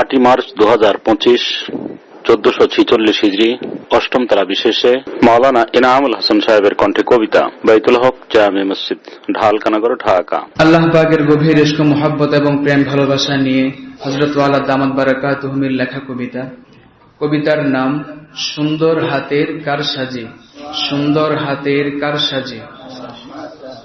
আটই মার্চ দু হাজার পঁচিশ, চোদ্দশো ছিচল্লিশ হিজড়ি অষ্টম তারা বিশেষে মাওলানা ইনামুল হাসান সাহেবের কণ্ঠে কবিতা, বাইতুল হক জামে মসজিদ, ঢালকানগর, ঢাকা। আল্লাহ পাকের গভীর ইস্ক মোহাব্বত এবং প্রেম ভালোবাসা নিয়ে হজরত ওয়ালা দামাত বারাকা তুহমির লেখা কবিতা। কবিতার নাম, সুন্দর হাতের কার কারসাজি, সুন্দর হাতের কার কারসাজি।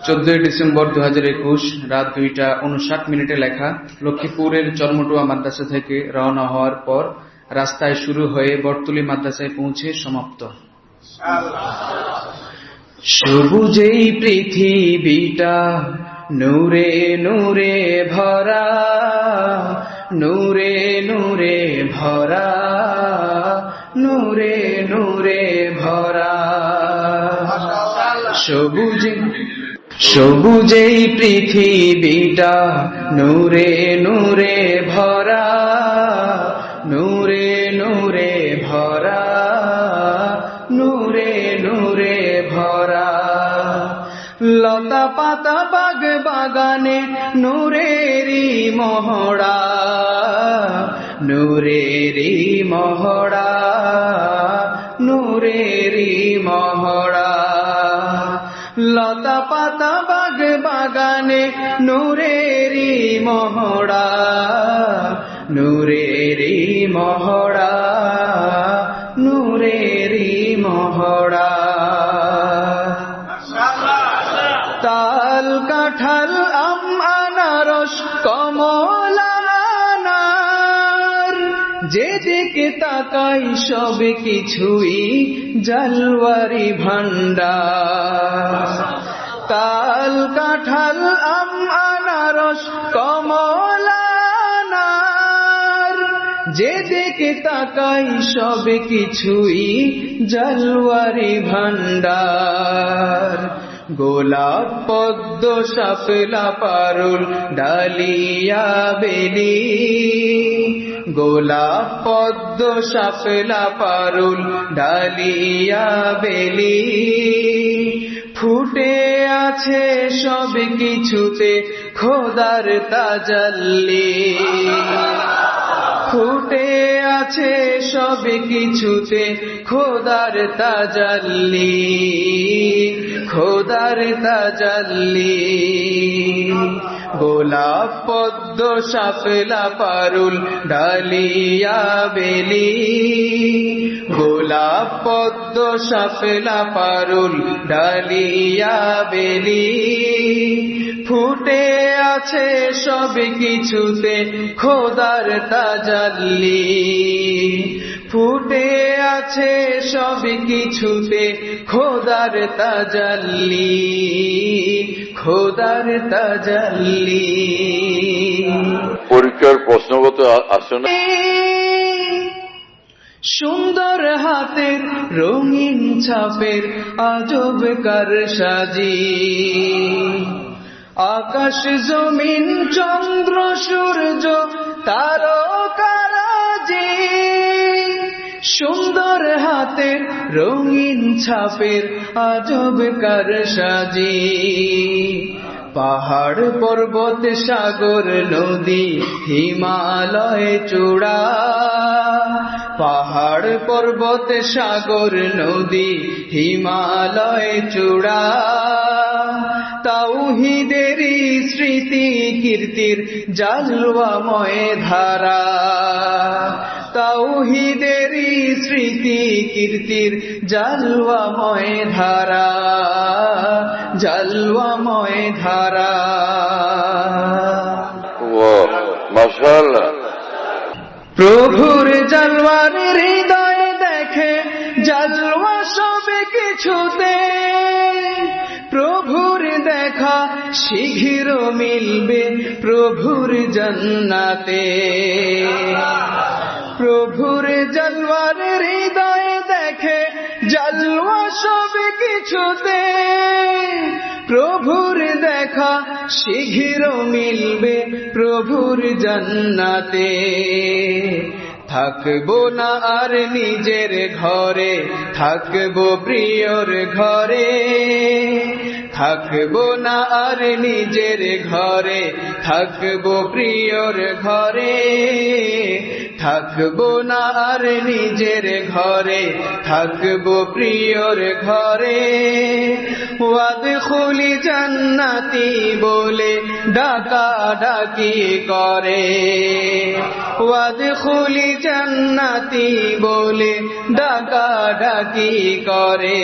চোদ্দই ডিসেম্বর দু হাজার একুশ রাত দুইটা উনষাট মিনিটে লেখা লক্ষ্মীপুরের চরমটুয়া মাদ্রাসা থেকে রওনা হওয়ার পর রাস্তায় শুরু হয়ে বটতলি মাদ্রাসায় পৌঁছে সমাপ্ত। সবুজেই পৃথিবীটা নূরে নূরে ভরা, নূরে নূরে ভরা, নূরে নূরে ভরা। সবুজ সবুজেই পৃথিবীটা, নূরে নূরে ভরা, নূরে নূরে ভরা, নূরে নূরে ভরা। লতা পাতা বাগ বাগানে নূরেরি মহড়া নূরেরি মহড়া নূরেরি মহড়া। পাতা বাগ বাগানে নূরেরি মহড়া নূরেরি মহড়া নূরেরি মহড়া। তাল কাঁঠাল, আম, আনারস, কমলা যেদিকে তাকাই সব কিছুই জালওয়ারি ভান্ডার তাল কাঁঠাল, আম, আনারস কমলা আনার যেদিকে তাকাই সব কিছুই জালওয়ারি ভান্ডার গোলাপ পদ্ম সাপলা পারুল, ডালিয়া বেলি। গোলাপ পদ্ম সাপলা পারুল, ডালিয়া বেলি। ফুটে আছে সব কিছুতে খোদার তাজাল্লি। ফুটে আছে সব কিছুতে খোদার তাজাল্লি। খোদার তাজাল্লি। গোলাপ পদ্ম সাপলা পারুল, ডালিয়া বেলি। গোলাপ পদ্ম সাপলা পারুল, ডালিয়া বেলি। ফুটে আছে সব কিছুতে, খোদার তাজাল্লি। ফুটে আছে সব কিছুতে খোদার তাজাল্লি খোদার তাজাল্লি। পরীক্ষার প্রশ্নগত আ- আসে না সুন্দর হাতের রঙিন ছাপের আজব কার সাজি। আকাশ জমিন চন্দ্র সূর্য তারকারাজি রঙিন ছাপের আজব কার সাজি? পাহাড় পর্বত, সাগর, নদী, হিমালয় চূড়া। পাহাড় পর্বত, সাগর, নদী, হিমালয় চূড়া। তাওহিদেরই স্মৃতি কীর্তির জালওয়াময় ধারা তাওহিদেরই স্মৃতি কীর্তির জালওয়াময় ধারা জালওয়াময় ধারা প্রভুর জালওয়ার হৃদয় দেখে জালওয়া সবে কিছুতে শীঘ্র মিলবে প্রভুর জন্নাতে। প্রভুর জলওয়ার হৃদয় দেখে জলওয়া সব কিছুতে। প্রভুর দেখা শীঘ্র মিলবে প্রভুর জন্নাতে। থাকব না আর নিজের ঘরে, থাকব প্রিয়র ঘরে। থাকব না আর নিজের ঘরে, থাকব প্রিয়র ঘরে। থাকব না আর নিজের ঘরে, থাকব প্রিয়র ঘরে। ওয়াদ খুলি জান্নাতি বলে ডাকা ডাকি করে। ওয়াদ খুলি জান্নাতি বলে ডাকা ডাকি করে।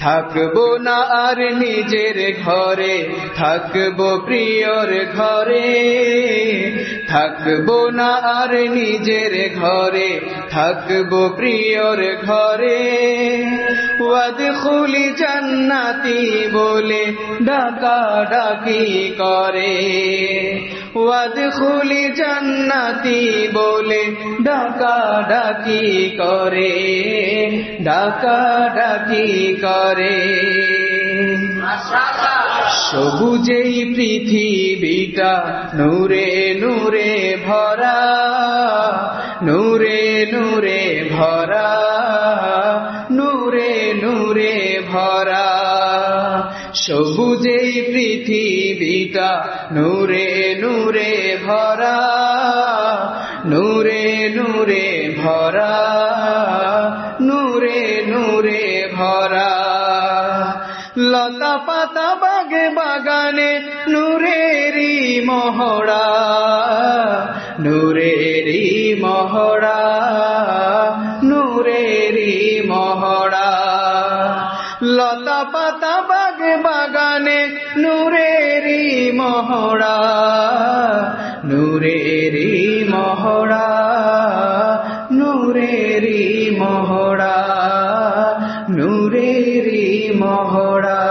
থাকব না আর নিজের ঘরে, থাকব প্রিয়র ঘরে। থাকব না আর নিজের ঘরে, থাকব প্রিয়র ঘরে। ওয়াদ খুলি জান্নাতি বলে ডাকা ডাকি করে। ওয়াদ খুলি জান্নাতি বলে ডাকা ডাকি করে। ডাকা ডাকি করে সবুজেই পৃথিবীটা নূরে নূরে ভরা, নূরে নূরে ভরা, নূরে নূরে ভরা। সবুজেই পৃথিবীটা নূরে নূরে ভরা, নূরে নূরে ভরা, নূরে নূরে ভরা। লতা পাতা বাগে বাগানে নূরেরি মহড়া নূরেরি মহড়া নূরেরি মহড়া। লতা পাতা বাগে বাগানে নূরেরি মহড়া নূরেরি মহড়া। ahora